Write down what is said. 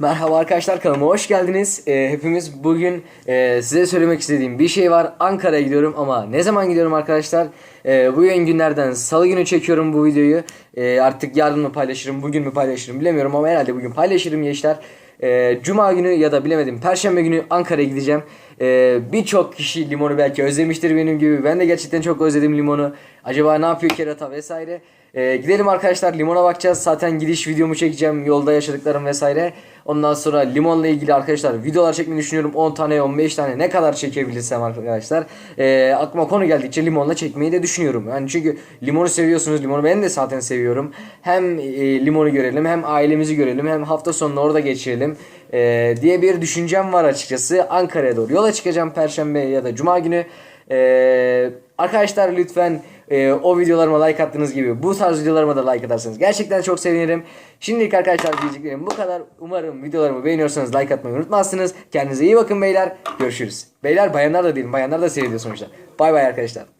Merhaba arkadaşlar kanalıma hoş geldiniz. Ee, hepimiz bugün e, size söylemek istediğim bir şey var. Ankara'ya gidiyorum ama ne zaman gidiyorum arkadaşlar? Ee, bugün günlerden salı günü çekiyorum bu videoyu. Ee, artık yarın mı paylaşırım, bugün mü paylaşırım bilemiyorum ama herhalde bugün paylaşırım gençler. Ee, Cuma günü ya da bilemedim Perşembe günü Ankara'ya gideceğim. Ee, Birçok kişi limonu belki özlemiştir benim gibi. Ben de gerçekten çok özledim limonu. Acaba ne yapıyor kerata vesaire. Ee, gidelim arkadaşlar limona bakacağız. Zaten gidiş videomu çekeceğim. Yolda yaşadıklarım vesaire. Ondan sonra limonla ilgili arkadaşlar videolar çekmeyi düşünüyorum. 10 tane 15 tane ne kadar çekebilirsem arkadaşlar. Ee, aklıma konu geldikçe limonla çekmeyi de düşünüyorum. Yani çünkü limonu seviyorsunuz. Limonu ben de zaten seviyorum. Hem e, limonu görelim hem ailemizi görelim hem hafta sonunu orada geçirelim. E, diye bir düşüncem var açıkçası. Ankara'ya doğru yola çıkacağım Perşembe ya da Cuma günü. Ee, arkadaşlar lütfen e, o videolarıma like attığınız gibi bu tarz videolarıma da like atarsanız gerçekten çok sevinirim. Şimdilik arkadaşlar diyeceklerim bu kadar. Umarım videolarımı beğeniyorsanız like atmayı unutmazsınız. Kendinize iyi bakın beyler. Görüşürüz. Beyler bayanlar da değilim. Bayanlar da seyrediyor sonuçta. Bay bay arkadaşlar.